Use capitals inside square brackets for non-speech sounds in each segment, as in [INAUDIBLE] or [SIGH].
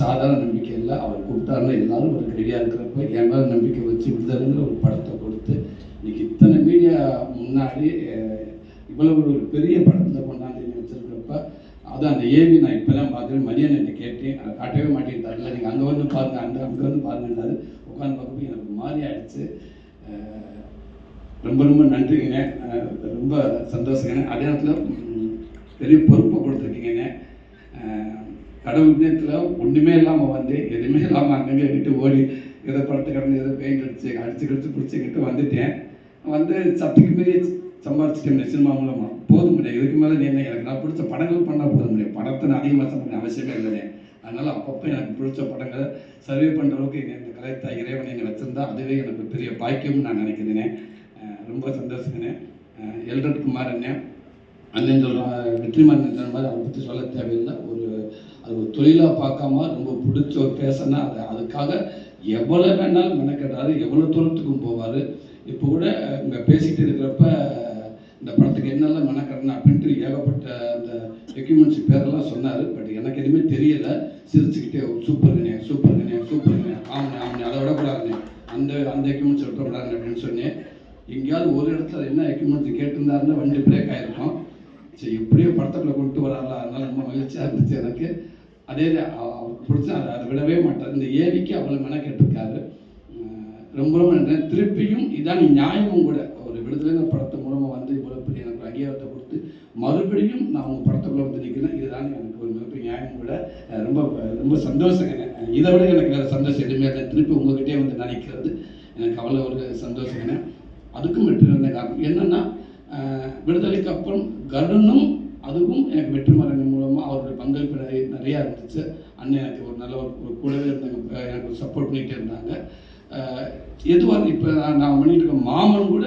சாதாரண நம்பிக்கை இல்லை. அவர் கூப்பிட்டாருன்னா எல்லாரும் ஒரு ரெடியாக இருக்கிறப்ப என் மேலே நம்பிக்கை வச்சு விடுதலைங்கிற ஒரு படத்தை கொடுத்து இன்னைக்கு இத்தனை மீடியா முன்னாடி இவ்வளவு ஒரு பெரிய படத்தில் கொண்டாந்து வச்சிருக்கிறப்ப அது அந்த ஏவி நான் இப்போ தான் பார்க்குறேன். மதியம் என்ன கேட்டேன். அதை காட்டவே மாட்டேன் தரல நீங்கள் அங்கே வந்து பாருங்க அந்த அங்கே வந்து பாருங்கன்றாரு உட்காந்து பார்க்கும்போது எனக்கு மாறி ஆயிடுச்சு. ரொம்ப ரொம்ப நன்றிங்க. ரொம்ப சந்தோஷங்க. அதே நேரத்தில் பெரிய பொறுப்பை கொடுத்துருக்கீங்க கடவுள் புண்ணியத்தில் ஒன்றுமே இல்லாமல் வந்து எதுவுமே இல்லாமல் அங்கங்கே விட்டு ஓடி ஏதோ படுத்து கிடந்து ஏதோ பெயிண்ட் அடிச்சு அடிச்சு கடிச்சு பிடிச்சிக்கிட்டு வந்துட்டேன். வந்து சத்துக்கு மீறி சம்பாரிச்சிட்டேன் சினிமா மூலமாக போதும் முடியாது இதுக்கு மேலே நீ என்ன எனக்கு நான் பிடிச்ச படங்கள் பண்ணால் போதும் முடியாது படத்தை நான் அதிகமாக சம்பாதிக்க அவசியமே இல்லை அதனால் அப்பப்போ எனக்கு பிடிச்ச படங்களை சர்வே பண்ணுற அளவுக்கு என்னை இந்த கலைத்தாய் இறைவன் என்னை வச்சுருந்தா அதுவே எனக்கு பெரிய பாக்கியம்னு நான் நினைக்கிறேனே. ரொம்ப சந்தோஷங்கண்ணே எல்ரட் குமார் அண்ணன் அண்ணன் சொல்கிறாங்க வெற்றிமாறன் மாதிரி அவரை பற்றி சொல்ல தேவையில்லை. அது ஒரு தொழிலாக பார்க்காம ரொம்ப பிடிச்ச ஒரு பேசனா அது. அதுக்காக எவ்வளோ வேணாலும் மெனக்கெட்டாரு எவ்வளோ தூரத்துக்கும் போவார் இப்போ கூட இங்கே பேசிகிட்டு இருக்கிறப்ப இந்த படத்துக்கு என்னெல்லாம் மெனக்கடணும் அப்படின்ட்டு ஏகப்பட்ட அந்த எக்யூப்மெண்ட்ஸ் பேரெல்லாம் சொன்னார். பட் எனக்கு எதுவுமே தெரியல. சிரிச்சுக்கிட்டே சூப்பருங்கண்ணே சூப்பருங்கண்ணே சூப்பருங்கண்ணே ஆமாண்ணே ஆமாண்ணே அதை விடக்கூடாதுண்ணே அந்த அந்த எக்யூப்மெண்ட்ஸ் விடக்கூடாதுண்ணே அப்படின்னு சொன்னேன். எங்கேயாவது ஒரு இடத்துல என்ன எக்யூப்மெண்ட்ஸ் கேட்டிருந்தாருன்னா வண்டி பிரேக் ஆகிருக்கும் சரி எப்படியோ படத்துக்குள்ள கொண்டு வராங்களா அதனால ரொம்ப மகிழ்ச்சியாக இருந்துச்சு எனக்கு. அதே அவ- அவருக்கு அதை அதை விடவே மாட்டார். இந்த ஏவிக்கு அவ்வளோ மெனக்கெட்டிருக்காரு. ரொம்ப ரொம்ப நன்றி. திருப்பியும் இதான் நியாயமும் கூட. ஒரு விடுதலை படத்து மூலமாக வந்து இவ்வளோ பெரிய எனக்கு அங்கீகாரத்தை கொடுத்து மறுபடியும் நான் உங்கள் படத்துக்குள்ளே வந்து நிற்கிறேன் இதுதான் எனக்கு ஒரு மிகப்பெரிய நியாயம் கூட. ரொம்ப ரொம்ப சந்தோஷங்க இதை விட எனக்கு வேறு சந்தோஷம் எதுவுமே இல்லை. திருப்பி உங்ககிட்டே வந்து நினைக்கிறது எனக்கு அவ்வளோ ஒரு சந்தோஷங்க அதுக்கும் வெற்றி இருந்த காரணம் என்னன்னா விடுதலைக்கு அப்புறம் கருணும் அதுவும் எனக்கு மரங்கள் மூலமாக அவருடைய பங்களிப்பு நிறைய நிறையா இருந்துச்சு. அண்ணன் எனக்கு ஒரு நல்ல ஒரு கூடவே இருந்தாங்க எனக்கு சப்போர்ட் பண்ணிகிட்டே இருந்தாங்க. எதுவாக இப்போ நான் நான் பண்ணிட்டு இருக்க மாமன் கூட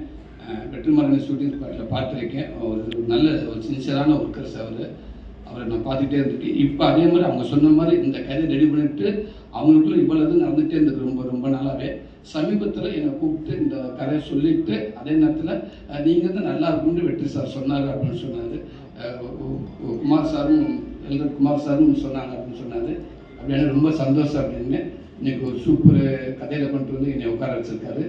வெற்றிமாறன் ஷூட்டிங் ஸ்பாட்டில் பார்த்துருக்கேன். ஒரு ஒரு நல்ல ஒரு சின்சியரான ஒர்க்கர்ஸ் அவர். அவரை நான் பார்த்துட்டே இருந்திருக்கேன். இப்போ அதே மாதிரி அவங்க சொன்ன மாதிரி இந்த கதை ரெடி பண்ணிட்டு அவங்களுக்குள்ள இவ்வளவு நடந்துகிட்டே இருந்தது ரொம்ப ரொம்ப நாளாகவே சமீபத்தில் என்னை கூப்பிட்டு இந்த கதையை சொல்லிட்டு அதே நேரத்தில் நீங்கள் தான் நல்லா இருக்கும்னு வெற்றி சார் சொன்னார் அப்படின்னு சொன்னார். குமார் சாரும் எல்டர் குமார் சாரும் சொன்னாங்க அப்படின்னு சொன்னார். அப்படின்னு ரொம்ப சந்தோஷம் அப்படின்னு. இன்னைக்கு ஒரு சூப்பர் கதையில் கொண்டு வந்து என்னை உட்கார வச்சிருக்காரு.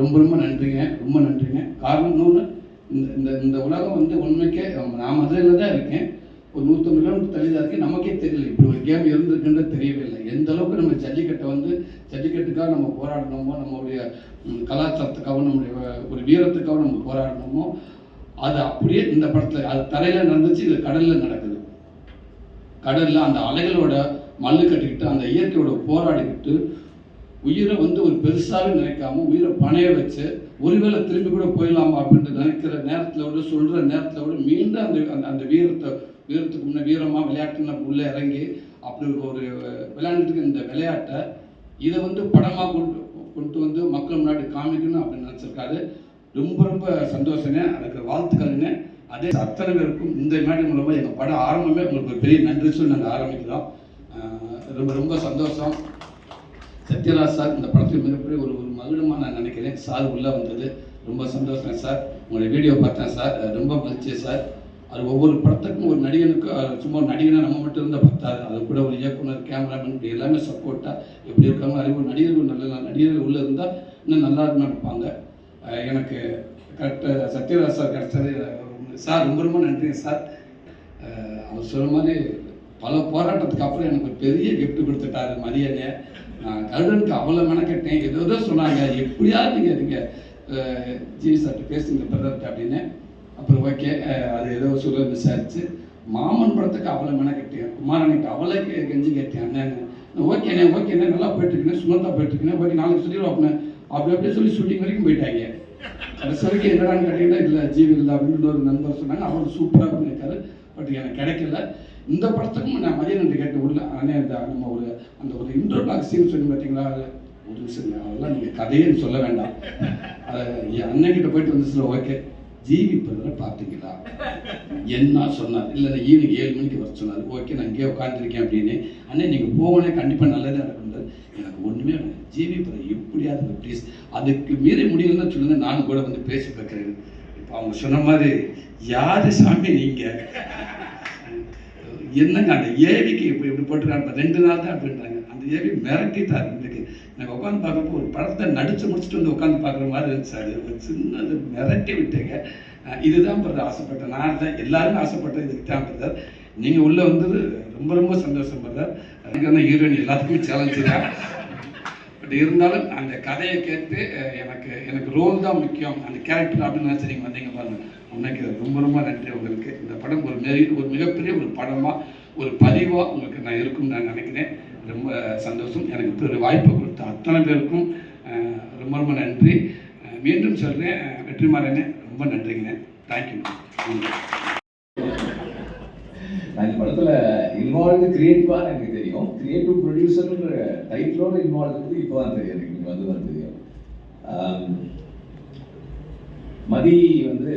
ரொம்ப ரொம்ப நன்றிங்க ரொம்ப நன்றிங்க. காரணம் இன்னொன்று இந்த இந்த இந்த உலகம் வந்து உண்மைக்கே நான் மதுரையில் தான் இருக்கேன். ஒரு நூற்றம்பது கிலோமீட்டர் தள்ளி தான் இருக்கேன். நமக்கே தெரியல இப்படி ஒரு கேம் இருந்திருக்குன்றது தெரியவே இல்லை எந்த அளவுக்கு நம்ம ஜல்லிக்கட்டை வந்து ஜல்லிக்கட்டுக்காக நம்ம போராடணுமோ நம்மளுடைய கலாச்சாரத்துக்காகவும் நம்மளுடைய ஒரு வீரத்துக்காகவும் நம்ம போராடணுமோ அது அப்படியே இந்த படத்தில் அது தரையில் நடந்துச்சு இது கடலில் நடக்குது. கடலில் அந்த அலைகளோட மல்லு கட்டிக்கிட்டு அந்த இயற்கையோட போராடிக்கிட்டு உயிரை வந்து ஒரு பெருசாகவே நினைக்காம உயிரை பணைய வச்சு ஒருவேளை திரும்பி கூட போயிடலாமா அப்படின்ட்டு நினைக்கிற நேரத்தில் விட சொல்கிற நேரத்தில் விட மீண்டும் அந்த அந்த அந்த வீரத்தை வீரத்துக்கு முன்னே வீரமாக விளையாட்டுன்னு உள்ளே இறங்கி அப்படி ஒரு விளையாண்டுட்டு இந்த விளையாட்டை இதை வந்து படமாக கொண்டு கொண்டு வந்து மக்கள் முன்னாடி காமிக்கணும் அப்படின்னு நினச்சிருக்காரு. ரொம்ப ரொம்ப சந்தோஷங்க. அதுக்கு வாழ்த்துக்கள்ங்க. அதே அத்தனை பேருக்கும் இந்த மேடை மூலமாக எங்கள் படம் ஆரம்பமே உங்களுக்கு ஒரு பெரிய நன்றி சொல்லி நாங்கள் ஆரம்பிக்கிறோம். ரொம்ப ரொம்ப சந்தோஷம். சத்யராஜ் சார் இந்த படத்தில் மிகப்பெரிய ஒரு ஒரு மகிழமாக நான் நினைக்கிறேன். சார் உள்ளே வந்தது. ரொம்ப சந்தோஷம் சார். உங்களுடைய வீடியோ பார்த்தேன் சார். ரொம்ப மகிழ்ச்சி சார். அது ஒவ்வொரு படத்துக்கும் ஒரு நடிகனுக்கு சும்மா ஒரு நம்ம மட்டும் இருந்தால் பத்தாது. அது கூட ஒரு இயக்குனர் கேமராமேன் இப்படி எல்லாமே சப்போர்ட்டாக எப்படி இருக்காங்க அதே ஒரு நடிகர்கள் நல்ல நடிகர்கள் உள்ளே இருந்தால் இன்னும் நல்லா இருக்குன்னு நினைப்பாங்க. எனக்கு கரெக்டாக சத்யராஜ் சார் கிடைச்சது சார் ரொம்ப ரொம்ப நன்றி சார். அவர் சொன்ன மாதிரி பல போராட்டத்துக்கு அப்புறம் எனக்கு ஒரு பெரிய கிஃப்ட் கொடுத்துட்டாரு மரியாதையை. நான் கருடனுக்கு அவ்வளோ மெனக்கட்டேன். ஏதோ ஏதோ சொன்னாங்க. எப்படியாவது நீங்கள் நீங்கள் ஜிவி சார்ட்டு பேசுங்க பிரதர்கிட்ட அப்படின்னு. அப்புறம் ஓகே அது ஏதோ சொல்ல விசாரிச்சு. மாமன் படத்துக்கு அவ்வளோ மெனக்கட்டேன் குமாரனுக்கு அவ்வளோ கெ- கெஞ்சி கேட்டேன் அண்ணன் ஓகேண்ணே ஓகேண்ணே நல்லா போயிட்டுருக்கேன் சுமந்தா போயிட்டுருக்கேன் ஓகே நாளைக்கு சொல்லிடுவோம் அப்படின்னு. அப்படி அப்படியே சொல்லி ஷூட்டிங் வரைக்கும் போயிட்டாங்க. கடைசி வரைக்கும் என்னடான்னு கேட்டீங்கன்னா இல்லை ஜீவி இல்லை அப்படின்னு ஒரு நண்பர் சொன்னாங்க. அவர் சூப்பராக பண்ணியிருக்காரு. பட் எனக்கு கிடைக்கல. இந்த படத்துக்கும் நான் மதியம் நன்றி கேட்டு உள்ள அண்ணே இந்த நம்ம ஒரு அந்த ஒரு இன்டர்லாக் சீன் சொல்லி பார்த்தீங்களா? ஒரு நிமிஷம் அதெல்லாம் நீங்கள் கதையேன்னு சொல்ல வேண்டாம். அதை என் அண்ணன்கிட்ட போயிட்டு வந்து சொல்ல ஓகே. ஜீவி பிரதரை பார்த்தீங்களா? என்ன சொன்னார்? இல்லை நான் ஈவினிங் ஏழு மணிக்கு வர சொன்னார். ஓகே நான் இங்கே உட்காந்துருக்கேன் அப்படின்னு. அண்ணே நீங்கள் போகணே கண்டிப்பாக நல்லதாக நடக்குன்றது எனக்கு ஒன்றுமே வேணும். பிரதர் எப்படியாவது ப்ளீஸ் அதுக்கு மீறி முடியலன்னு சொல்லுங்க நானும் கூட வந்து பேசி பார்க்குறேன். இப்போ அவங்க சொன்ன மாதிரி யார் சாமி நீங்கள் என்னங்க அந்த ஏவிக்கு இப்படி இப்படி போட்டுருக்காங்க? ரெண்டு நாள் தான் அப்படின்றாங்க. அந்த ஏவி மிரட்டிட்டார். இன்றைக்கு எனக்கு உட்காந்து பார்க்கப்போ ஒரு படத்தை நடிச்சு முடிச்சுட்டு வந்து உட்காந்து பார்க்குற மாதிரி இருந்துச்சு அது ஒரு சின்னது மிரட்டி விட்டீங்க. இதுதான் பிரதர் ஆசைப்பட்டேன். நான் தான் எல்லாருமே ஆசைப்பட்டேன் இதுக்கு தான் பிரதர். நீங்கள் உள்ளே வந்தது ரொம்ப ரொம்ப சந்தோஷம் பிரதர். அதுக்கு வந்து ஹீரோயின் எல்லாத்துக்குமே சேலஞ்சு தான். பட் இருந்தாலும் அந்த கதையை கேட்டு எனக்கு எனக்கு ரோல் தான் முக்கியம். அந்த கேரக்டர் அப்படின்னு நினச்சி நீங்கள் வந்தீங்க பாருங்க. உனக்கு ரொம்ப ரொம்ப நன்றி உங்களுக்கு இந்த படம் ஒரு மிக ஒரு மிகப்பெரிய ஒரு படமாக ஒரு பதிவாக உங்களுக்கு நான் இருக்கும்னு நான் நினைக்கிறேன். ரொம்ப சந்தோஷம். எனக்கு பெரிய ஒரு வாய்ப்பை கொடுத்த அத்தனை பேருக்கும் ரொம்ப ரொம்ப நன்றி. மீண்டும் சொல்கிறேன் வெற்றிமாறனே ரொம்ப நன்றிங்கண்ணே தேங்க்யூ நான் இந்த படத்தில் இன்வால்வ்டு கிரியேட்டிவா எனக்கு தெரியும். கிரியேட்டிவ் ப்ரொடியூசர்ன்ற டைட்டிலோட இன்வால்வ் வந்து இப்போ தான் தெரியும். எனக்கு இங்கே வந்து தான் தெரியும் மதி வந்து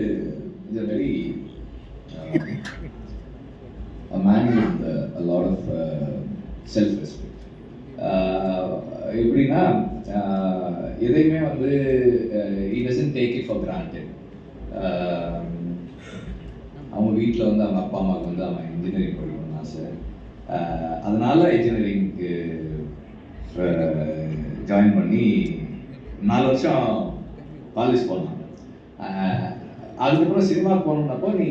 [LAUGHS] a man with uh, a lot of uh, self respect uh, எப்படின்னா uh, எதையுமே வந்து uh, இ doesn't take it for granted அவங்க வீட்டில் வந்து அவங்க அப்பா அம்மாவுக்கு வந்து அவன் இன்ஜினியரிங் படிக்கணும்னு ஆசை. அதனால இன்ஜினியரிங்க்கு ஜாயின் பண்ணி நாலு வருஷம் காலேஜ் போனான் அதுக்கப்புறம் சினிமாவுக்கு போனோம்னப்போ நீ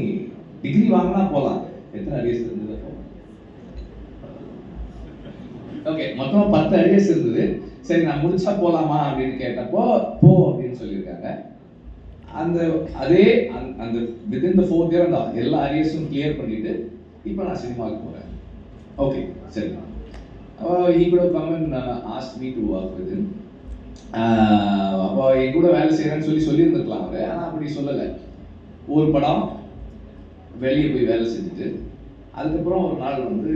டிகிரி வாங்கினா போகலாம் எத்தனை அரியர்ஸ் இருந்தது போகலாம் ஓகே மொத்தமாக பத்து அரியர்ஸ் இருந்தது சரி நான் முடிச்சா போகலாமா அப்படின்னு கேட்டப்போ போ அப்படின்னு சொல்லியிருக்காங்க. அந்த அதே அந்த- அந்த வித்தின் த ஃபோர்த் இயர் அந்த எல்லா அரியர்ஸும் கிளியர் பண்ணிட்டு இப்போ நான் சினிமாவுக்கு போகிறேன் ஓகே சரி. ஈ கூட come asked me to work with அப்போ என் கூட வேலை செய்கிறேன்னு சொல்லி சொல்லியிருந்துருக்கலாம் அவர். ஆனால் அப்படி சொல்லலை. ஒரு படம் வெளியே போய் வேலை செஞ்சுட்டு அதுக்கப்புறம் ஒரு நாள் வந்து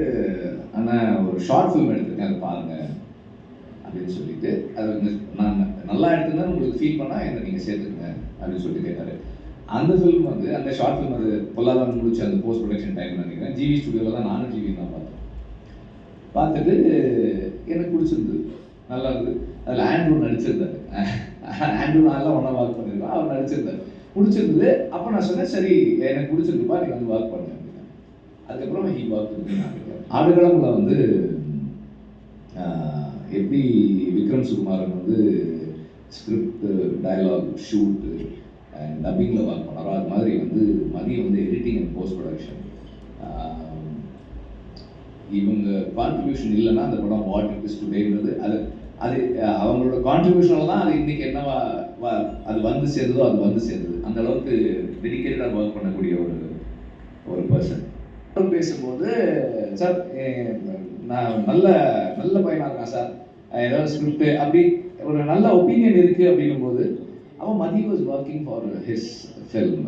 அண்ணன் ஒரு ஷார்ட் ஃபிலிம் எடுத்திருக்கேன் அதை பாருங்க அப்படின்னு சொல்லிட்டு. அது நான் நல்லா எடுத்திருந்தேன் உங்களுக்கு ஃபீல் பண்ணால் என்னை நீங்கள் சேர்த்துக்கங்க அப்படின்னு சொல்லிட்டு கேட்டார். அந்த ஃபிலிம் வந்து அந்த ஷார்ட் ஃபிலிம் அது பொல்லாதான் முடிச்சு அந்த போஸ்ட் ப்ரொடக்ஷன் டைம் நினைக்கிறேன். ஜிவி ஸ்டுடியோவில் தான் நானும் ஜிவி தான் பார்த்தேன். பார்த்துட்டு எனக்கு பிடிச்சிருந்தது. நல்லா இருந்தது. அதில் ஆண்ட்ரூ நடிச்சிருந்தாரு. [LAUGHS] ஆண்ட்ரூ நல்லா ஒன்றா ஒர்க் பண்ணியிருக்கோம் அவர் நடிச்சிருந்தார். பிடிச்சிருந்தது. அப்போ நான் சொன்னேன் சரி எனக்கு பிடிச்சிருக்குப்பா நீ வந்து ஒர்க் பண்ணு அதுக்கப்புறம் ஹீ ஒர்க் ஆடுகளம்ல வந்து எப்படி விக்ரம் சுகுமாரன் வந்து ஸ்கிரிப்ட் டயலாக் ஷூட்டு அண்ட் டப்பிங்கில் ஒர்க் பண்ணாரோ அது மாதிரி வந்து மதியம் வந்து எடிட்டிங் அண்ட் போஸ்ட் ப்ரொடக்ஷன் இவங்க கான்ட்ரிபியூஷன் இல்லைன்னா அந்த படம் வாட் இட் இஸ் டுடேன்றது அது அது அவங்களோட கான்ட்ரிபியூஷனில் தான் அது இன்னைக்கு என்னவா அது வந்து சேர்ந்ததோ அது வந்து சேர்ந்தது அந்த அளவுக்கு டெடிக்கேட்டடாக ஒர்க் பண்ணக்கூடிய ஒரு ஒரு பர்சன் பேசும்போது சார் நான் நல்ல நல்ல பையனாக இருக்கான் சார். ஏதாவது ஸ்கிரிப்ட் அப்படி ஒரு நல்ல ஒப்பீனியன் இருக்குது அப்படின்னும் போது அவன் Mathi was working for his film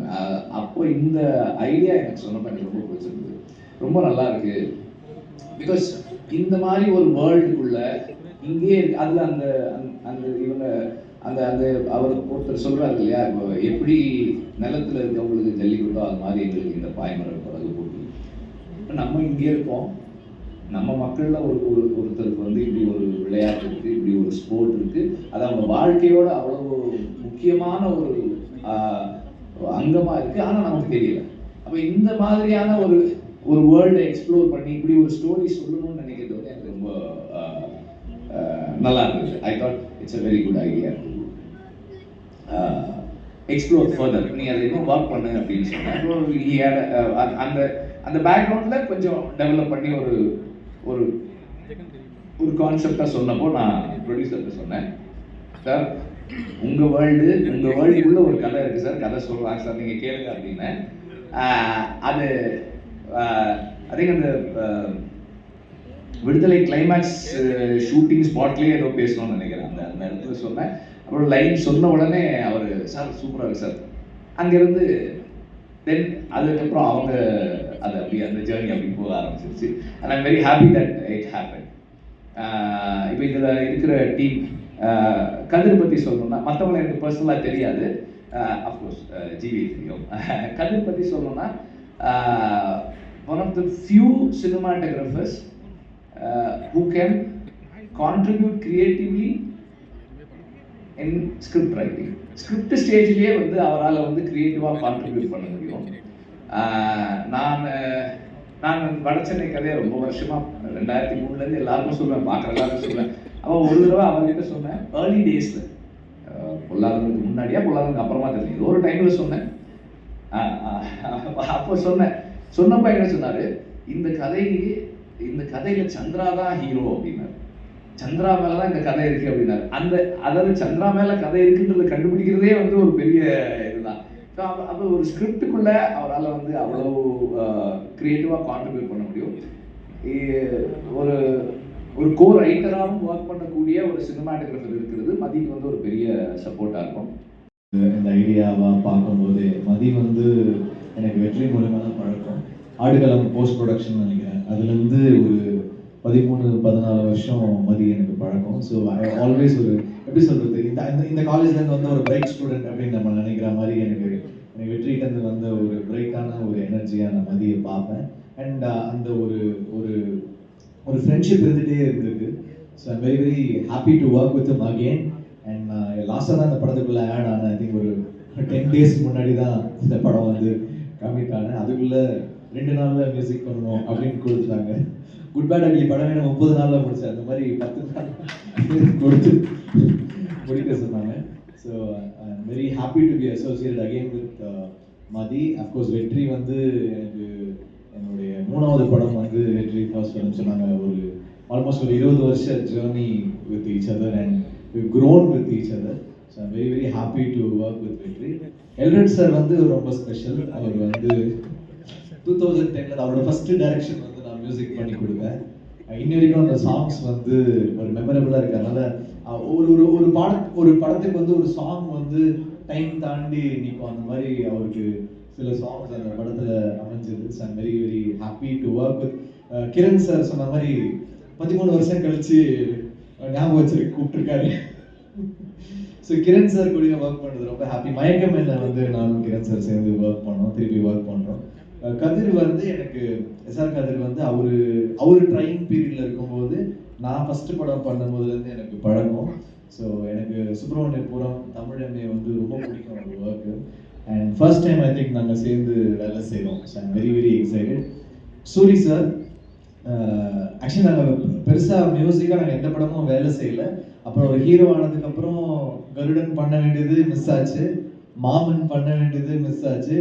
அப்போ இந்த ஐடியா எனக்கு சொன்னப்ப எனக்கு ரொம்ப பிடிச்சிருந்தது. ரொம்ப நல்லா இருக்கு. பிகாஸ் இந்த மாதிரி ஒரு வேர்ல்டுக்குள்ள இங்கேயே அதில் அந்த அந்த- அந்த இவங்க அந்த அந்த அவர் ஒருத்தர் சொல்கிறாரு இல்லையா இப்போ எப்படி நிலத்துல இருக்கவங்களுக்கு ஜல்லிக்கட்டோ அது மாதிரி எங்களுக்கு இந்த பாய்மரம் படகு போட்டி. இப்போ நம்ம இங்கே இருக்கோம். நம்ம மக்களில் ஒரு ஒரு ஒருத்தருக்கு வந்து இப்படி ஒரு விளையாட்டு இருக்குது இப்படி ஒரு ஸ்போர்ட் இருக்குது அது அவங்க வாழ்க்கையோட அவ்வளோ முக்கியமான ஒரு அங்கமாக இருக்குது ஆனால் நமக்கு தெரியல. அப்போ இந்த மாதிரியான ஒரு ஒரு வேர்ல்டை எக்ஸ்ப்ளோர் பண்ணி இப்படி ஒரு ஸ்டோரி சொல்லணும்னு நினைக்கிறது வந்து எனக்கு ரொம்ப நல்லா இருந்தது. I thought it's a very good idea Uh, explore further நீ அதை இன்னும் ஒர்க் பண்ணு அப்படின்னு சொன்னேன் அப்புறம் uh, அந்த அந்த பேக்ரவுண்டில் கொஞ்சம் டெவலப் பண்ணி ஒரு ஒரு ஒரு கான்செப்டாக சொன்னப்போ நான் ப்ரொடியூசர்கிட்ட சொன்னேன். சார் உங்கள் வேர்ல்டு உங்கள் வேர்ல்டுக்குள்ள ஒரு கதை இருக்குது சார் கதை சொல்கிறாங்க சார் நீங்கள் கேளுங்க அப்படின்னு. அது அதே அந்த விடுதலை கிளைமேக்ஸ் ஷூட்டிங் ஸ்பாட்லேயே ஏதோ பேசணும்னு நினைக்கிறேன். அந்த அந்த இடத்துல சொன்னேன். அப்புறம் லைன் சொன்ன உடனே அவர் சார் சூப்பராக இருக்கு சார். அங்கேருந்து தென் அதுக்கப்புறம் அவங்க அது அப்படி அந்த ஜேர்னி அப்படி போக ஆரம்பிச்சிருச்சு. And I'm very happy that it happen இப்போ இதில் இருக்கிற டீம் கதிர் பற்றி சொல்லணும்னா மற்றவங்களை எனக்கு பர்சனலாக தெரியாது. அஃப்கோர்ஸ் ஜிவி தெரியும். [LAUGHS] கதிர் பற்றி சொல்லணும்னா one of the few cinematographers who can contribute creatively in script writing script ஸ்டேஜ்லேயே வந்து அவரால் வந்து க்ரியேட்டிவாக கான்ட்ரிபியூட் பண்ண முடியும். நான் நான் வடச்சென்னை கதையை ரொம்ப வருஷமாக ரெண்டாயிரத்தி மூணுலேருந்து எல்லாருக்கும் சொல்லுவேன் பார்க்குற எல்லாருக்கும் சொல்லுவேன் அப்போ ஒரு தடவை அவர்கிட்ட சொன்னேன் ஏர்லி டேஸில் பொல்லாதவங்களுக்கு முன்னாடியா பொல்லாதவங்களுக்கு அப்புறமா தெரியல ஏதோ ஒரு டைமில் சொன்னேன். அப்போ சொன்னேன். சொன்னப்ப என்ன சொன்னார்? இந்த கதை இந்த கதையில் சந்திரா தான் ஹீரோ அப்படின்னாரு. சந்திரா மேல தான் இந்த கதை இருக்கு அப்படின்னாரு. அந்த அதாவது சந்திரா மேல கதை இருக்குன்றதை கண்டுபிடிக்கிறதே வந்து ஒரு பெரிய இதுதான். ஸோ அப்போ அப்போ ஒரு ஸ்கிரிப்டுக்குள்ள அவரால் வந்து அவ்வளோ க்ரியேட்டிவாக கான்ட்ரிபியூட் பண்ண முடியும். ஒரு ஒரு கோ ரைட்டராகவும் ஒர்க் பண்ணக்கூடிய ஒரு சினிமாட்டோகிராஃபர் இருக்கிறது. மதிக்கு வந்து ஒரு பெரிய சப்போர்ட்டாக இருக்கும். இந்த ஐடியாவாக பார்க்கும்போது மதி வந்து எனக்கு வெற்றி மூலமாக தான் பழக்கம். ஆடுகளம் போஸ்ட் ப்ரொடக்ஷன் நினைக்கிறேன். அதுலேருந்து ஒரு பதிமூணு பதினாலு வருஷம் மதி எனக்கு பழக்கம். ஸோ ஐ ஆல்வேஸ் ஒரு எப்படி சொல்றது இந்த இந்த- இந்த காலேஜ்லேருந்து வந்த ஒரு பிரைட் ஸ்டூடெண்ட் அப்படின்னு நம்ம நினைக்கிற மாதிரி எனக்கு எனக்கு வெற்றிகிட்டேருந்து வந்த ஒரு பிரைட்டான ஒரு எனர்ஜியாக நான் மதியை பார்ப்பேன். அண்ட் uh, அந்த ஒரு ஒரு ஒரு ஃப்ரெண்ட்ஷிப் இருந்துகிட்டே இருந்திருக்கு. So I'm very very happy to work with him and லாஸ்ட்டாக தான் அந்த படத்துக்குள்ளே ஆட் ஆனேன் ஐ திங்க் ஒரு டென் டேஸ் முன்னாடி தான் இந்த படம் வந்து கமிட் ஆனேன். அதுக்குள்ளே ரெண்டு நாளில் மியூசிக் பண்ணணும் அப்படின்னு கொடுத்துட்டாங்க. குட் பேட் அக்லி படம் வேணும் முப்பது நாளில் முடிச்சேன். அந்த மாதிரி பத்து நாள் [LAUGHS] கொடுத்து முடிக்க சொன்னாங்க. So I'm very happy to be associate again with Mathi of course Vetri வந்து எனக்கு என்னுடைய மூணாவது படம் வந்து வெற்றி ஃபர்ஸ்ட் படம் சொன்னாங்க. ஒரு ஆல்மோஸ்ட் ஒரு இருபது வருஷ journey with each other and grown with each other so I'm very very happy to work with Vetri. Elred sir வந்து ரொம்ப ஸ்பெஷல் அவர் வந்து டூ தௌசண்ட் டென்ல அவரோட ஃபர்ஸ்ட் டைரக்ஷன் வந்து மியூசிக் பண்ணி கொடுப்பேன். இன்ன இன்னி வரைக்கும் அந்த சாங்ஸ் வந்து ஒரு மெமரபிளாக இருக்கு. அதனால் ஒரு ஒரு ஒரு பாட ஒரு படத்துக்கு வந்து ஒரு சாங் வந்து டைம் தாண்டி நிற்கும் அந்த மாதிரி அவருக்கு சில சாங்ஸ் அந்த படத்துல அமைஞ்சது. So I'm very very happy to work with Kiran sir சொன்ன மாதிரி பதிமூணு வருஷம் கழிச்சு ஞாபகம் வச்சிருக்கு கூப்பிட்டுருக்காரு. ஸோ கிரண் சார் கூட ஒர்க் பண்ணுறது ரொம்ப ஹாப்பி மயக்கமே இல்லை வந்து நானும் கிரண் சார் சேர்ந்து ஒர்க் பண்ணோம். திருப்பி ஒர்க் பண்ணுறோம் கதிர் வந்து எனக்கு எஸ்ஆர் கதிர் வந்து அவரு அவர் ட்ரைனிங் பீரியட்ல இருக்கும்போது நான் ஃபர்ஸ்ட் படம் பண்ணும்போதுலேருந்து எனக்கு பழக்கம். ஸோ எனக்கு சுப்பிரமணியபுரம் தமிழமே வந்து ரொம்ப பிடிக்கும் அவர் work and first time I think நாங்கள் சேர்ந்து வேலை செய்கிறோம் so I'm very very excited Soori sir actually நாங்கள் பெருசாக மியூசிக்காக நாங்கள் எந்த படமும் வேலை செய்யல. அப்புறம் ஒரு ஹீரோ ஆனதுக்கப்புறம் கருடன் பண்ண வேண்டியது மிஸ் ஆச்சு. மாமன் பண்ண வேண்டியது மிஸ் ஆச்சு.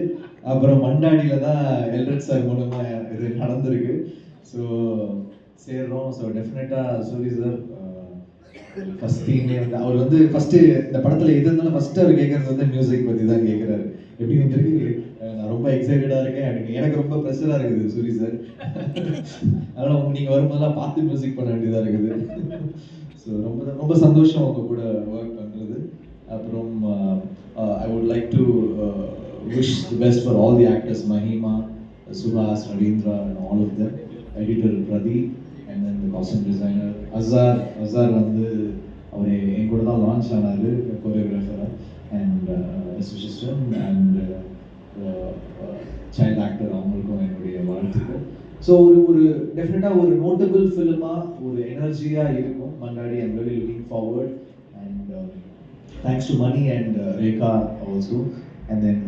அப்புறம் மண்டாடியில தான் எல்ரட் சார் மூலமா இது நடந்திருக்கு. ஸோ சேர்றோம். ஸோ டெஃபினட்டாக சூரி சார் ஃபர்ஸ்ட் தீமே வந்து அவர் வந்து ஃபர்ஸ்ட் இந்த படத்துல எது இருந்தாலும் ஃபர்ஸ்ட் அவர் கேட்கறது வந்து மியூசிக் பத்தி தான் கேட்குறாரு எப்படி வந்துருக்கு நான் ரொம்ப எக்ஸைட்டடா இருக்கேன். எனக்கு எனக்கு ரொம்ப ப்ரெஷரா இருக்குது சூரி சார் அதனால நீங்கள் நீங்க வரும்போதெல்லாம் பார்த்து மியூசிக் பண்ண வேண்டியதா இருக்குது. ஸோ ரொம்ப ரொம்ப சந்தோஷம் உங்க கூட ஒர்க் பண்றது. அப்புறம் I would like to wish the best for all the actors Mahima Suhas Ravindra and all of them editor Pradeep and then costume designer Azhar Azhar வந்து அவர் என் கூட தான் லான்ச் ஆனார் கோரியோகிராஃபராக and system and child actor அவங்களுக்கும் என்னுடைய வாழ்த்துக்கள். So ஒரு ஒரு டெஃபினட்டாக ஒரு நோட்டபிள் ஃபிலிமாக ஒரு எனர்ஜியாக இருக்கும். Mandaadi I'm really looking forward and thanks to Mani and Rekha also and then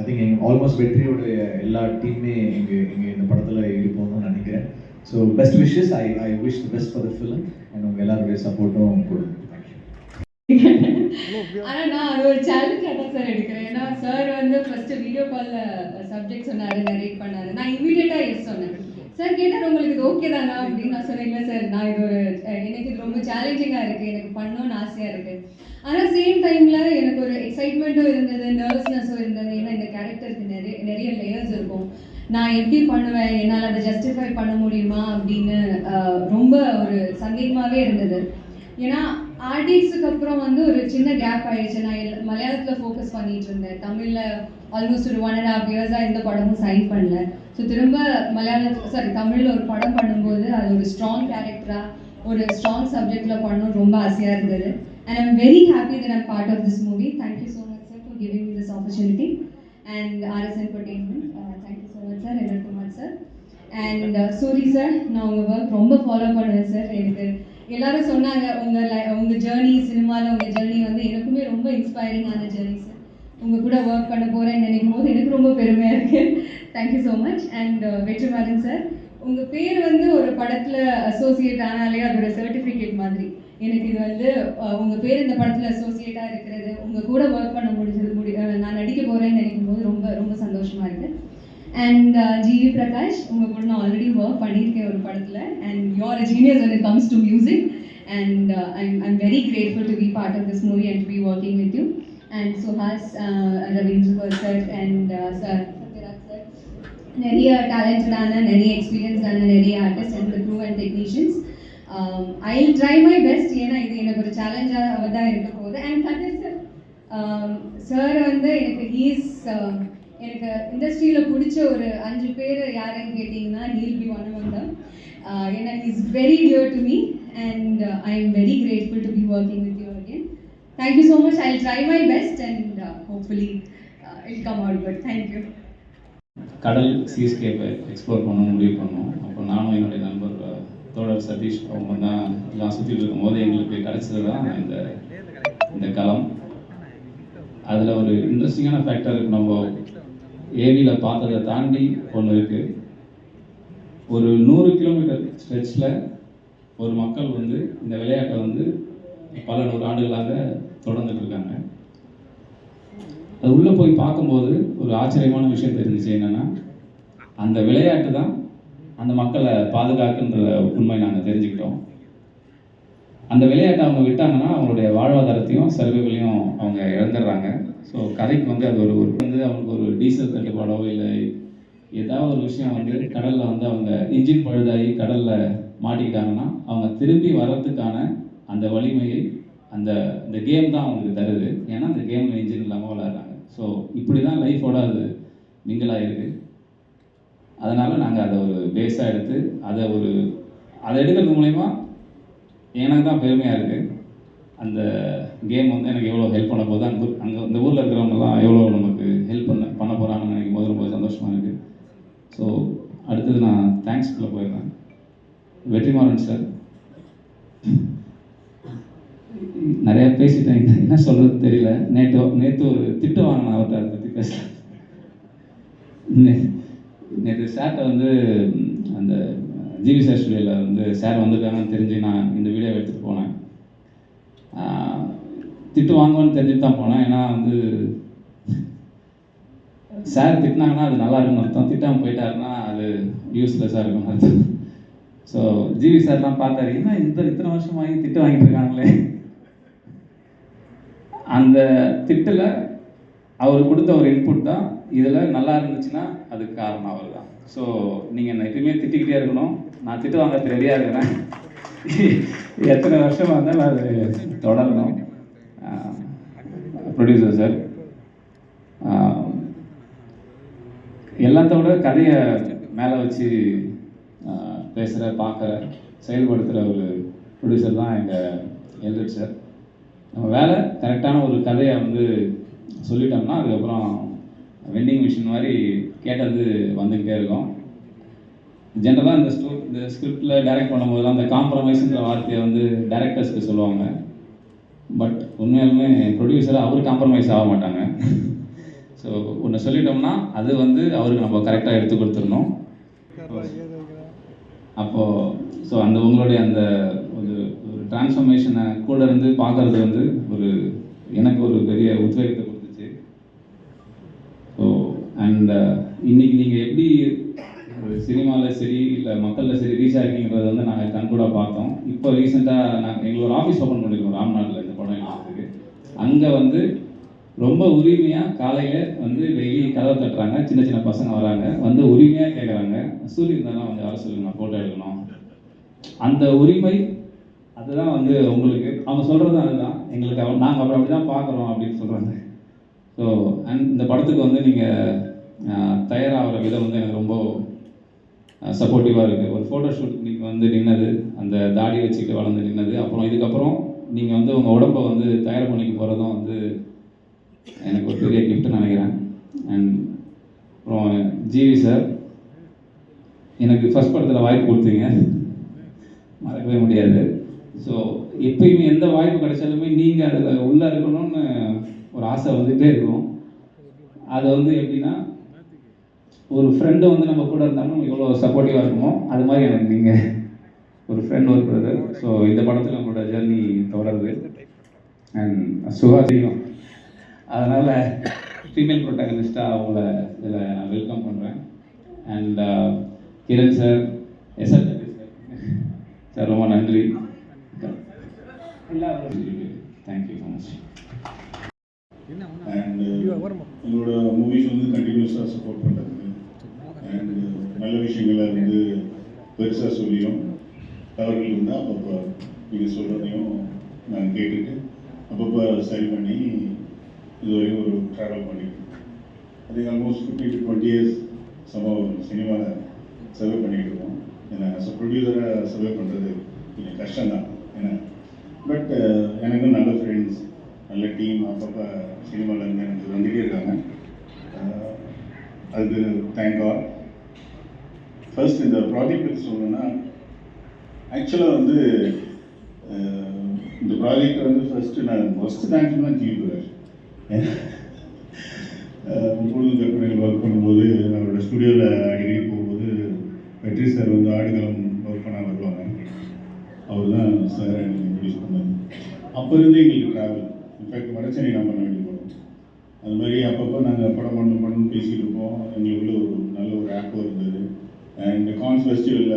I think almost வெற்றியோடைய எல்லா டீமுமே இங்கே இங்கே இந்த படத்தில் இருப்போம்னு நினைக்கிறேன். So best wishes I I wish best for the film and உங்கள் எல்லாருடைய சப்போர்ட்டும் கொடுங்க தேங்க்யூ ஆனா நான் அது ஒரு சேலஞ்சா தான் சார் எடுக்கிறேன். ஏன்னா சார் வந்து ஃபர்ஸ்ட் வீடியோ கால்ல சப்ஜெக்ட் சொன்னாரு நரேட் பண்ணாரு. நான் இமீடியட்டாக எஸ் சொன்னேன். சார் கேட்டார் உங்களுக்கு இது ஓகே தானா அப்படின்னு நான் சொன்னேன். இல்லை சார் நான் இது ஒரு எனக்கு இது ரொம்ப சேலஞ்சிங்கா இருக்கு. எனக்கு பண்ணணும்னு ஆசையா இருக்கு. ஆனால் சேம் டைமில் எனக்கு ஒரு எக்ஸைட்மெண்ட்டும் இருந்தது நர்வஸ்னஸும் இருந்தது. ஏன்னா இந்த கேரக்டருக்கு நிறைய நிறைய லேயர்ஸ் இருக்கும். நான் எப்படி பண்ணுவேன்? என்னால் அதை ஜஸ்டிஃபை பண்ண முடியுமா? அப்படின்னு ரொம்ப ஒரு சந்தேகமாகவே இருந்தது. ஏன்னா ஆர்டிஎக்ஸுக்கு அப்புறம் வந்து ஒரு சின்ன கேப் ஆயிடுச்சு. நான் மலையாளத்தில் ஃபோக்கஸ் பண்ணிட்டு இருந்தேன். தமிழில் ஆல்மோஸ்ட் ஒரு ஒன் அண்ட் ஹாஃப் இயர்ஸாக எந்த படமும் சைன் பண்ணல. ஸோ திரும்ப மலையாளத்தில் சாரி தமிழில் ஒரு படம் பண்ணும்போது அது ஒரு ஸ்ட்ராங் கேரக்டராக ஒரு ஸ்ட்ராங் சப்ஜெக்டில் பண்ணணும் ரொம்ப ஆசையாக இருந்தது. And I'm very happy that I'm part of this movie thank you so much sir for giving me this opportunity and RS entertainment thank you so much sir எல்லாருக்கும் சார் அண்ட் சூரி சார் நான் உங்கள் work ரொம்ப follow பண்ணுவேன் sir எனக்கு எல்லாரும் சொன்னாங்க உங்கள் லை உங்கள் ஜேர்னி சினிமாவில் உங்கள் ஜேர்னி வந்து எனக்குமே ரொம்ப இன்ஸ்பைரிங்கான ஜேர்னி சார் உங்கள் கூட ஒர்க் பண்ண போகிறேன்னு நினைக்கும் போது எனக்கு ரொம்ப பெருமையாக இருக்குது thank you so much and uh, Vetrimaaran sir உங்கள் பேர் வந்து ஒரு படத்தில் அசோசியேட் ஆனாலே அதோட சர்டிஃபிகேட் மாதிரி. எனக்கு இது வந்து உங்கள் பேர் இந்த படத்தில் அசோசியேட்டாக இருக்கிறது உங்கள் கூட ஒர்க் பண்ண முடிஞ்சது முடி நான் நடிக்க போகிறேன்னு நினைக்கும் போது ரொம்ப ரொம்ப சந்தோஷமாக இருக்குது அண்ட் ஜிவி பிரகாஷ் உங்கள் கூட நான் ஆல்ரெடி ஒர்க் பண்ணியிருக்கேன் ஒரு படத்தில். And you're a genius when it comes to music. And uh, I'm, I'm very grateful to be part of this movie and to be and with you. And Suhas uh, Ravindra நிறைய டேலண்டடான நிறைய எக்ஸ்பீரியன்ஸ்டான நிறைய artist and crew and technicians I try my best ஏன்னா இது எனக்கு ஒரு சேலஞ்சாக தான் இருக்க போகுது அண்ட் கதிர் சார் சார் வந்து எனக்கு ஹீஸ் எனக்கு இண்டஸ்ட்ரியில் பிடிச்ச ஒரு அஞ்சு பேர் யாருன்னு கேட்டிங்கன்னா he'll be one one them ஏன்னா is very dear to me and I am very grateful to be working with you again thank you so much I try my best and hopefully it come out good thank you கடல் சீஸ்கேப்பை explore பண்ண முடிவு பண்ணோம் அப்போ நானும் என்னுடைய நண்பர் தோழர் சதீஷ் அவங்கன்னா எல்லாம் சுற்றிட்டு இருக்கும்போது எங்களுக்கு கிடைச்சது தான் இந்த இந்த களம். அதில் ஒரு இன்ட்ரெஸ்டிங்கான ஃபேக்டர் நம்ம ஏவியில் பார்த்ததை தாண்டி ஒன்று இருக்குது ஒரு நூறு கிலோமீட்டர் ஸ்ட்ரெச்சில் ஒரு மக்கள் வந்து இந்த விளையாட்டை வந்து பல நூறு ஆண்டுகளாக தொடர்ந்துட்டு இருக்காங்க. அது உள்ளே போய் பார்க்கும்போது ஒரு ஆச்சரியமான விஷயம் தெரிஞ்சுச்சு என்னன்னா அந்த விளையாட்டு தான் அந்த மக்களை பாதுகாக்குன்ற உண்மை நாங்கள் தெரிஞ்சுக்கிட்டோம். அந்த விளையாட்டை அவங்க விட்டாங்கன்னா அவங்களுடைய வாழ்வாதாரத்தையும் சர்வைகளையும் அவங்க இழந்துடுறாங்க. ஸோ கதைக்கு வந்து அது ஒரு ஒரு வந்து அவங்களுக்கு ஒரு டீசல் தட்டுப்பாடோ இல்லை ஏதாவது ஒரு விஷயம் வந்து கடலில் வந்து அவங்க இன்ஜின் பழுதாகி கடலில் மாட்டிக்கிட்டாங்கன்னா அவங்க திரும்பி வர்றதுக்கான அந்த வலிமையை அந்த இந்த கேம் தான் அவங்களுக்கு தருது. ஏன்னா அந்த கேமில் இன்ஜின் இல்லாமல் விளாட்றாங்க. ஸோ இப்படி தான் லைஃபோட அது மிங்கிள் ஆகிருக்கு அதனால் நாங்கள் அதை ஒரு பேஸாக எடுத்து அதை ஒரு அதை எடுக்கிறது மூலயமா எனக்கு தான் பெருமையாக இருக்குது அந்த கேம் வந்து எனக்கு எவ்வளோ ஹெல்ப் பண்ண போது அங்கே அங்கே இந்த ஊரில் இருக்கிறவங்கலாம் எவ்வளோ நமக்கு ஹெல்ப் பண்ண பண்ண போகிறாங்கன்னு நினைக்கும் போது ரொம்ப சந்தோஷமாக இருக்குது ஸோ அடுத்தது நான் தேங்க்ஸ்குள்ளே போயிடுறேன். வெற்றிமாறன் சார் நிறையா பேசிட்டேன். என்ன சொல்கிறது தெரியல. நேற்று நேற்று ஒரு திட்டம் வாங்கினேன் அவர்கிட்ட அதை பற்றி பேசலாம் நேற்று சார்கிட்ட வந்து அந்த ஜிவி சார் ஸ்டுடியோவில் வந்து சார் வந்திருக்காங்கன்னு தெரிஞ்சு நான் இந்த வீடியோ எடுத்துகிட்டு போனேன். திட்டு வாங்குவேன்னு தெரிஞ்சுட்டு தான் போனேன். ஏன்னா வந்து சார் திட்டினாங்கன்னா அது நல்லா இருக்கும்னு அர்த்தம். திட்டாமல் போயிட்டாருன்னா அது யூஸ்லெஸ்ஸாக இருக்கும்னு அர்த்தம். ஸோ ஜிவி சார்லாம் பார்த்தாரு என்ன இந்த இத்தனை வருஷம் வாங்கி திட்டு வாங்கிட்டு இருக்காங்களே? அந்த திட்டில் அவர் கொடுத்த ஒரு இன்புட் தான் இதில் நல்லா இருந்துச்சுன்னா அதுக்கு காரணம் அவர் தான் ஸோ நீங்கள் என்னை எப்பயுமே திட்டிக்கிட்டே இருக்கணும். நான் திட்டு வாங்க ரெடியாக இருக்கிறேன். எத்தனை வருஷம் வந்தாலும் அது தொடரணும். ப்ரொடியூசர் சார் எல்லாத்தோட கதையை மேலே வச்சு பேசுகிற பார்க்குற செயல்படுத்துகிற ஒரு ப்ரொடியூசர் தான் எங்கள் எல்ரிட் சார் நம்ம வேலை கரெக்டான ஒரு கதையை வந்து சொல்லிட்டோம்னா அதுக்கப்புறம் வெண்டிங் மிஷின் மாதிரி கேட்டது வந்துக்கிட்டே இருக்கும். ஜென்ரலாக இந்த ஸ்டோ இந்த ஸ்கிரிப்டில் டைரக்ட் பண்ணும்போதெல்லாம் அந்த காம்ப்ரமைஸுன்ற வார்த்தையை வந்து டைரக்டர்ஸ்க்கு சொல்லுவாங்க. பட் உண்மையாலுமே ப்ரொடியூசர் அவர் காம்ப்ரமைஸ் ஆக மாட்டாங்க. ஸோ ஒன்று சொல்லிட்டோம்னா அது வந்து அவருக்கு நம்ம கரெக்டாக எடுத்து கொடுத்துடணும். அப்போது ஸோ அந்த உங்களுடைய அந்த ஒரு ஒரு டிரான்ஸ்ஃபர்மேஷனை கூட இருந்து பார்க்கறது வந்து ஒரு எனக்கு ஒரு பெரிய உத்வேகத்தை கொடுத்துச்சு ஸோ அண்ட் இன்னைக்கு நீங்கள் எப்படி ஒரு சினிமாவில் சரி இல்லை மக்களில் சரி ரீச் ஆகிங்கிறத வந்து நாங்கள் கண்கூடாக பார்த்தோம். இப்போ ரீசெண்டாக நாங்கள் எங்களோட ஆஃபீஸ் ஓப்பன் பண்ணியிருக்கோம் ராம்நாட்டில் இந்த படம் எடுக்கிறதுக்கு. அங்கே வந்து ரொம்ப உரிமையாக காலையில் வந்து டெய்லி கதவை தட்டுறாங்க சின்ன சின்ன பசங்க வராங்க வந்து உரிமையாக கேட்குறாங்க சூரியன் தானே வந்து வர சொல்லுங்க ஃபோட்டோ எடுக்கணும். அந்த உரிமை அதுதான் வந்து உங்களுக்கு. அவங்க சொல்கிறது அதுதான். எங்களுக்கு நாங்கள் அப்புறம் அப்படி தான் பார்க்குறோம் அப்படின்னு சொல்கிறாங்க ஸோ அண்ட் இந்த படத்துக்கு வந்து நீங்கள் தயாராகிற விதம் வந்து எனக்கு ரொம்ப சப்போர்ட்டிவாக இருக்குது ஒரு ஃபோட்டோ ஷூட் நீங்கள் வந்து நின்னது அந்த தாடி வச்சுக்கிட்டு வளர்ந்து நின்னது. அப்புறம் இதுக்கப்புறம் நீங்கள் வந்து உங்கள் உடம்பை வந்து தயார் பண்ணிக்க போகிறதும் வந்து எனக்கு ஒரு பெரிய கிஃப்ட்னு நினைக்கிறேன். அண்ட் அப்புறம் ஜிவி சார் எனக்கு ஃபஸ்ட் படத்தில் வாய்ப்பு கொடுத்தீங்க. மறக்கவே முடியாது. ஸோ எப்பயுமே எந்த வாய்ப்பு கிடைச்சாலுமே நீங்கள் அதில் உள்ளே இருக்கணும்னு ஒரு ஆசை வந்துகிட்டே இருக்கும். அது வந்து எப்படின்னா ஒரு ஃப்ரெண்டு வந்து நம்ம கூட இருந்தாலும் எவ்வளோ சப்போர்ட்டிவாக இருக்குமோ அது மாதிரி எனக்கு நீங்கள் ஒரு ஃப்ரெண்ட் ஒரு பிரதர் ஸோ இந்த படத்தில் உங்களோட ஜர்னி தொடருது அண்ட் சுகாசியம் அதனால் ஃபீமேல் ப்ரொட்டாகனிஸ்ட்டாக அவங்கள இதில் நான் வெல்கம் பண்ணுறேன் and Kiran sir SR sir ரொம்ப நன்றி. Thank you so much and எங்களோட மூவிஸ் வந்து கண்டினியூஸாக சப்போர்ட் பண்ணுறது விஷயங்களை வந்து பெருசாக சொல்லியும் தவறுகள் இருந்தால் அப்பப்போ நீங்கள் சொல்கிறதையும் நான் கேட்டுட்டு அப்பப்போ சரி பண்ணி இதுவரையும் ஒரு ட்ராவல் பண்ணிட்டு அது almost fifty to twenty years சம்பவம் சினிமாவில் சர்வே பண்ணிகிட்டு இருக்கோம். ஏன்னா ஸோ ப்ரொடியூசராக சர்வே பண்ணுறது கொஞ்சம் கஷ்டம்தான். ஏன்னா பட் எனக்கும் நல்ல ஃப்ரெண்ட்ஸ் நல்ல டீம் அப்பப்போ சினிமாவிலேருந்து எனக்கு வந்துகிட்டே இருக்காங்க. அதுக்கு தேங்க் ஆல் ஃபர்ஸ்ட் இந்த ப்ராஜெக்ட் பற்றி சொல்லணும்னா ஆக்சுவலாக வந்து இந்த ப்ராஜெக்ட் வந்து ஃபர்ஸ்ட்டு நான் ஃபஸ்ட்டு தேங்க்ஸ் தான் ஜீவிடுவேன் பொழுது கற்பனையில் ஒர்க் பண்ணும்போது நம்மளோட ஸ்டுடியோவில் அடிக்கடி போகும்போது வெற்றி சார் வந்து ஆடுகளம் ஒர்க் பண்ண வருவாங்க. அவர் தான் சார் எனக்கு இன்ட்ரடியூஸ் பண்ணார். அப்போ இருந்தே எங்களுக்கு ட்ராவல் இன்ஃபேக்ட் வடச்சென்னை நான் பண்ண வேண்டி போனோம் அது மாதிரி அப்பப்போ நாங்கள் படம் பண்ணணும் பண்ணணும் பேசிகிட்டு இருப்போம். எங்களுக்குள்ள ஒரு நல்ல ஒரு ஆப்போ இருந்தது இந்த கான்ஸ் ஃபெஸ்டிவலில்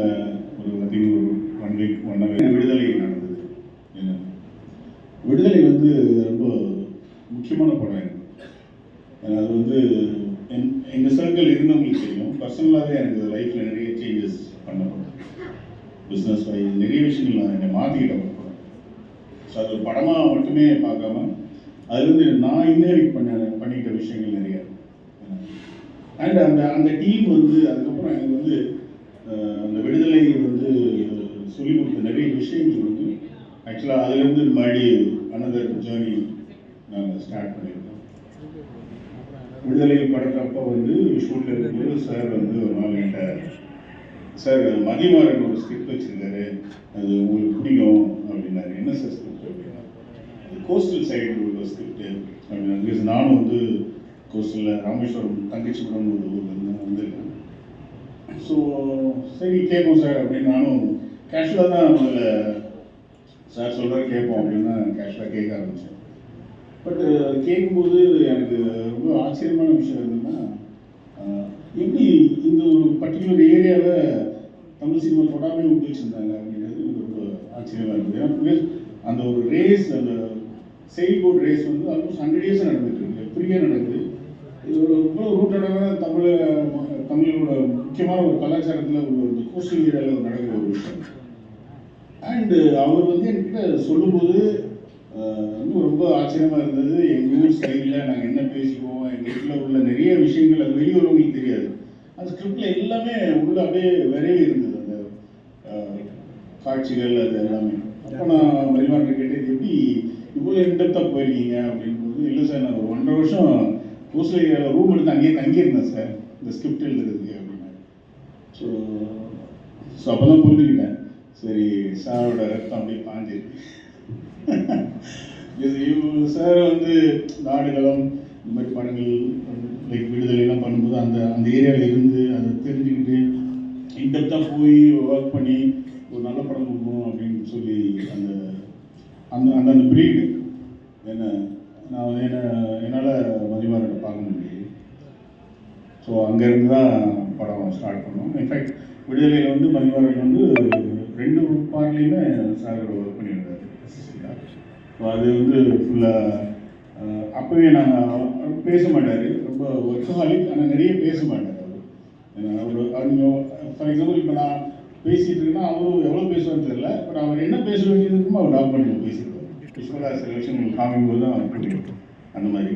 ஒரு ஐ திங்க் ஒரு one week one hour Viduthalai நடந்தது. என்ன விடுதலை வந்து ரொம்ப முக்கியமான படம் எனக்கு அது வந்து என் எங்கள் சர்க்கிள் இருந்தவங்களுக்கு தெரியும். பர்சனலாகவே எனக்கு லைஃப்பில் நிறைய சேஞ்சஸ் பண்ணப்படும் பிஸ்னஸ் வைஸ் நிறைய விஷயங்கள் நான் என்னை மாற்றிக்கிட்டேன் ஸோ அது ஒரு படமாக மட்டுமே பார்க்காம அதுலேருந்து நான் இன்னும் பண்ண பண்ணிக்கிட்ட விஷயங்கள் நிறையா. அண்ட் அந்த அந்த டீம் வந்து அதுக்கப்புறம் எனக்கு வந்து கொடுத்த நிறைய விஷயங்கள் வந்து ஆக்சுவலாக அதுலேருந்து மறுபடி அனதர் ஜேர்னி நாங்கள் ஸ்டார்ட் பண்ணியிருக்கோம். விடுதலை படத்தப்போ வந்து ஷூட்டில் இருக்கும்போது சார் வந்து ஒரு நாள் என்கிட்ட சார் மதிமாறன் ஒரு ஸ்கிரிப்ட் வச்சுருந்தாரு அது உங்களுக்கு பிடிக்கும் அப்படின்னாரு. என்ன சார் ஸ்கிரிப்ட் அப்படின்னா கோஸ்டல் சைடு உள்ள ஸ்கிரிப்ட் அப்படின்னா நானும் வந்து கோஸ்டலில் ராமேஸ்வரம் தங்கச்சிபுரம் ஒரு ஊர்லேருந்து வந்திருக்கேன். ஸோ சரி கேட்போம் சார் அப்படின்னு நானும் கேஷுவலாக தான் முதல்ல சார் சொல்கிற கேட்போம் அப்படின்னு கேஷுவலாக கேட்க ஆரம்பித்தேன் பட் கேட்கும்போது எனக்கு ரொம்ப ஆச்சரியமான விஷயம் என்னென்னா எப்படி இந்த ஒரு பர்டிகுலர் ஏரியாவை தமிழ் சினிமா தொடாமே உபயோகிச்சிருந்தாங்க வச்சிருந்தாங்க அப்படிங்கிறது எனக்கு ரொம்ப ஆச்சரியமாக இருக்குது ஏன்னா அந்த ஒரு ரேஸ் அந்த செயில் போர்ட் ரேஸ் வந்து ஆல்மோஸ்ட் ஹண்ட்ரட் இயர்ஸ் நடந்துட்டு இருக்கு. ஃப்ரீயாக நடக்குது? இது ஒரு ரொம்ப ரூட்டடான தமிழ் தமிழோட முக்கியமான ஒரு கலாச்சாரத்தில் ஒரு இந்த கோஸ்டல் ஏரியாவில் நடக்கிற ஒரு விஷயம். அண்டு அவர் வந்து என்கிட்ட சொல்லும்போது இன்னும் ரொம்ப ஆச்சரியமாக இருந்தது. எங்கள் ஊர் ஸ்டைலில் நாங்கள் என்ன பேசிக்குவோம் எங்கள் வீட்டில் உள்ள நிறைய விஷயங்கள் அது வெளியூரவங்களுக்கு தெரியாது. அந்த ஸ்கிரிப்டில் எல்லாமே உள்ள அப்படியே விரைவி இருந்தது. அந்த காட்சிகள் அது எல்லாமே. அப்போ நான் மரிமார்கிட்ட கேட்டேன் இது எப்படி இவ்வளோ இன்டெப்த்தாக போயிருக்கீங்க? அப்படின்போது இல்லை சார் நான் ஒரு ஒன்றரை வருஷம் கோஸ்டல் ரூம் எடுத்து அங்கேயே தங்கியிருந்தேன் சார். இந்த ஸ்கிரிப்ட் எழுதுறதுக்கு அப்படின்னாரு ஸோ ஸோ அப்போ தான் புரிஞ்சுக்கிட்டேன். சரி சாரோட ரத்தம் அப்படியே பாஞ்சிருக்கு. இது இவங்க சார் வந்து நாடுகளம் இந்த மாதிரி படங்கள் லைக் விடுதலைலாம் பண்ணும்போது அந்த அந்த ஏரியாவில் இருந்து அதை தெரிஞ்சுக்கிட்டு இன்டெப்த்தாக போய் ஒர்க் பண்ணி ஒரு நல்ல படம் கொடுக்கணும் அப்படின்னு சொல்லி அந்த அந்த அந்த அந்த பிரீடு என்ன நான் என்ன என்னால் மதிமாரனை ஸோ அங்கேருந்து தான் படம் ஸ்டார்ட் பண்ணோம். இன்ஃபேக்ட் விடுதலையில் வந்து மதிவாரன் வந்து ரெண்டு பார்ட்லேயுமே சார் ஒர்க் பண்ணியிருந்தார் ஸோ அது வந்து ஃபுல்லாக அப்போவே நாங்கள் பேச மாட்டார். ரொம்ப ஒர்க்கஹாலிக் ஆனால் நிறைய பேச மாட்டார் அவர். அவர் அவங்க ஃபார் எக்ஸாம்பிள் இப்போ நான் பேசிகிட்டு இருக்கேன்னா அவரும் எவ்வளோ பேசுவான்னு தெரியல. பட் அவர் என்ன பேச வேண்டியது இருக்குமோ அவர் டாக்குமெண்ட்டில் பேசிடுவார். யூஸ்வலாக சில விஷயங்கள் காமிக்கும் போது தான் அவருக்கு அந்த மாதிரி.